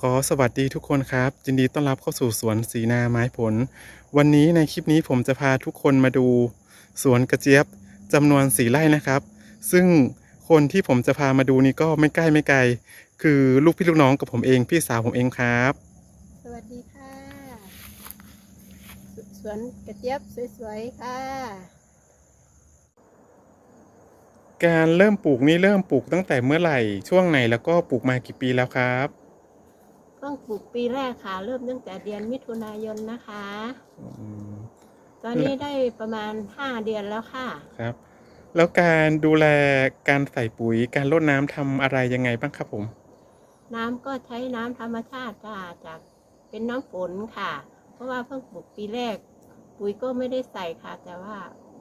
ขอสวัสดีทุกคนครับยินดีต้อนรับเข้าสู่สวนสีนาไม้ผล วันนี้ในคลิปนี้ผมจะพาทุกคนมาดู สวนกระเจี๊ยบจำนวนสีไร่นะครับ ซึ่งคนที่ผมจะพามาดูนี่ก็ไม่ใกล้ไม่ไกล คือลูกพี่ลูกน้องกับผมเองพี่สาวผมเองครับ สวัสดีค่ะสสวนกระเจี๊ยบสวยๆค่ะ การเริ่มปลูกนี่เริ่มปลูกตั้งแต่เมื่อไหร่ ช่วงไหนแล้วก็ปลูกมากี่ปีแล้วครับต้องปลูกปีแรกค่ะ เริ่มตั้งแต่เดือนมิถุนายนนะคะอืมตอนนี้ได้ประมาณ5เดือนแล้วค่ะ ครับ แล้วการดูแลการใส่ปุ๋ยการรดน้ำทำอะไรยังไงบ้างครับผม น้ำก็ใช้น้ำธรรมชาติค่ะจากเป็นน้ำฝนค่ะ เพราะว่าเพิ่งปลูกปีแรก ปุ๋ยก็ไม่ได้ใส่ค่ะ แต่ว่า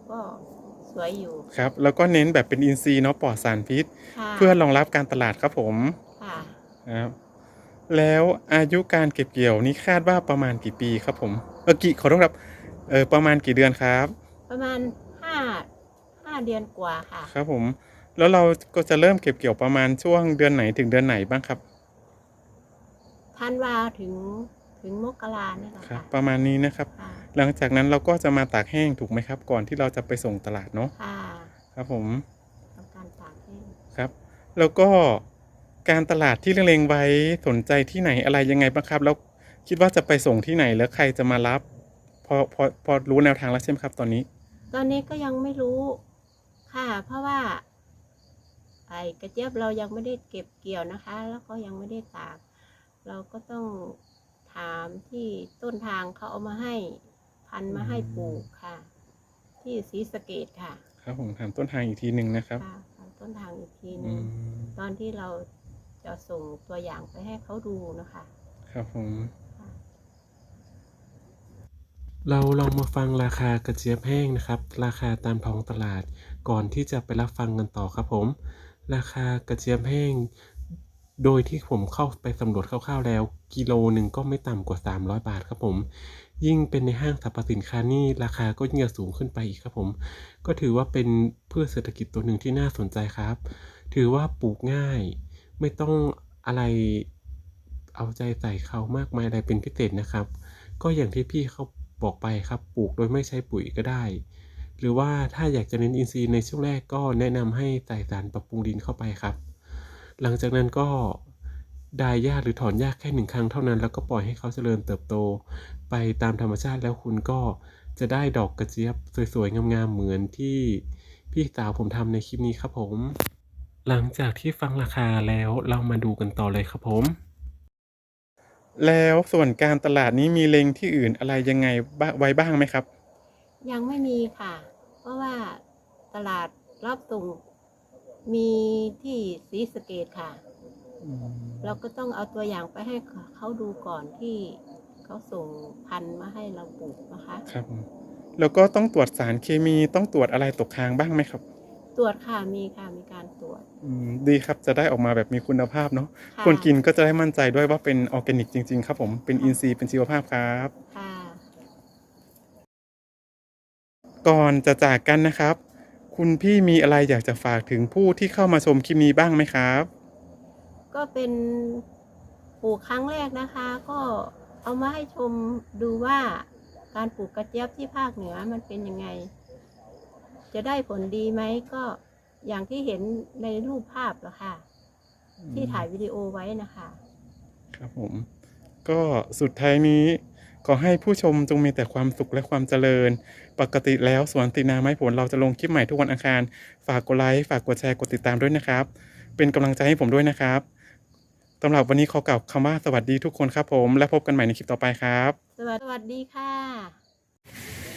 ก็ สวยอยู่ครับ แล้วก็เน้นแบบเป็นอินทรีย์เนาะปลอดสารพิษ ค่ะเพื่อรองรับการตลาดครับผมค่ะครับแล้วอายุการเก็บเกี่ยวนี่คาดว่าประมาณกี่ปีครับผมเออกี่ขอโทษครับเออประมาณกี่เดือนครับ ประมาณห้าห้าเดือนกว่าค่ะ ครับผม แล้วเราก็จะเริ่มเก็บเกี่ยวประมาณช่วงเดือนไหนถึงเดือนไหนบ้างครับ ธันวาถึงถึงมกราเนี่ยแหละครับ ค่ะประมาณนี้นะครับ ค่ะ หลังจากนั้นเราก็จะมาตากแห้งถูกไหมครับ ก่อนที่เราจะไปส่งตลาดเนาะค่ะครับผมทำการตากแห้งครับ แล้วก็การตลาดที่เล็งๆไว้สนใจที่ไหนอะไรยังไงบ้างครับ แล้วคิดว่าจะไปส่งที่ไหนแล้วใครจะมารับพอพอพอรู้แนวทางแล้วใช่ไหมครับ ตอนนี้ ตอนนี้ก็ยังไม่รู้ค่ะ เพราะว่า ไอ้กระเจี๊ยบเรายังไม่ได้เก็บเกี่ยวนะคะ แล้วก็ยังไม่ได้ตาก เราก็ต้องถามที่ต้นทางเขาเอามาให้ พันธุ์มาให้ปลูกค่ะ ที่ศรีสะเกดค่ะครับผมถามต้นทางอีกทีหนึ่งนะครับค่ะถามต้นทางอีกทีหอืนึง มตอนที่เราจะส่งตัวอย่างไปให้เขาดูนะคะครับผม ค่ะ เราลองมาฟังราคากระเจี๊ยบแห้งนะครับ ราคาตามท้องตลาดก่อนที่จะไปรับฟังกันต่อครับผม ราคากระเจี๊ยบแห้ง โดยที่ผมเข้าไปสำรวจคร่าวๆแล้ว กิโลหนึ่งก็ไม่ต่ำกว่า 300 บาทครับผม ยิ่งเป็นในห้างสรรพสินค้านี่ราคาก็ยิ่งจะสูงขึ้นไปอีกครับผม ก็ถือว่าเป็นเพืชเศรษฐกิจตัวหนึ่งที่น่าสนใจครับ ถือว่าปลูกง่าย ไม่ต้องอะไรเอาใจใส่เขามากมายอะไรเป็นพิเศษนะครับ ก็อย่างที่พี่เขาบอกไปครับปลูกโดยไม่ใช้ปุ๋ยก็ได้ หรือว่าถ้าอยากจะเน้นอินทรีย์ในช่วงแรกก็แนะนำให้ใส่สารปรับปรุงดินเข้าไปครับ หลังจากนั้นก็ดายหญ้าหรือถอนหญ้าแค่หนึ่งครั้งเท่านั้น แล้วก็ปล่อยให้เขาเจริญเติบโต ไปตามธรรมชาติแล้วคุณก็จะได้ดอกกระเจี๊ยบสวยๆ งามๆ เหมือนที่พี่สาวผมทำในคลิปนี้ครับผม หลังจากที่ฟังราคาแล้วเรามาดูกันต่อเลยครับผม แล้วส่วนการตลาดนี้มีเล็งที่อื่นอะไรยังไงบ้างไว้บ้างไหมครับ ยังไม่มีค่ะ เพราะว่าตลาดรับส่ง มีที่ศรีสะเกดค่ะเราก็ต้องเอาตัวอย่างไปให้เขาดูก่อนที่เขาส่งพันธุ์มาให้เราปลูกนะคะ ครับผมแล้วก็ต้องตรวจสารเคมีต้องตรวจอะไรตกค้างบ้างไหมครับ ตรวจค่ะมีค่ะมีการตรวจอืมดีครับจะได้ออกมาแบบมีคุณภาพเนาะค่ะคนกินก็จะได้มั่นใจด้วยว่าเป็นออร์แกนิกจริงๆครับผมเป็นอินทรีย์เป็นชีวภาพครับ ค่ะ ก่อนจะจากกันนะครับ คุณพี่มีอะไรอยากจะฝากถึงผู้ที่เข้ามาชมคลิปนี้บ้างไหมครับ ก็เป็นปลูกครั้งแรกนะคะ ก็เอามาให้ชมดูว่าการปลูกกระเจี๊ยบที่ภาคเหนือมันเป็นยังไง จะได้ผลดีไหมก็อย่างที่เห็นในรูปภาพแหละค่ะ ที่ถ่ายวิดีโอไว้นะคะ ครับผม ก็สุดท้ายนี้ ขอให้ผู้ชมจงมีแต่ความสุขและความเจริญ ปกติแล้วสวนตินาไม้ผลเราจะลงคลิปใหม่ทุกวันอังคาร ฝากกดไลค์ฝากกดแชร์กดติดตามด้วยนะครับ เป็นกำลังใจให้ผมด้วยนะครับสำหรับวันนี้ขอกล่าวคำว่าสวัสดีทุกคนครับผม และพบกันใหม่ในคลิปต่อไปครับ สวัสดีค่ะ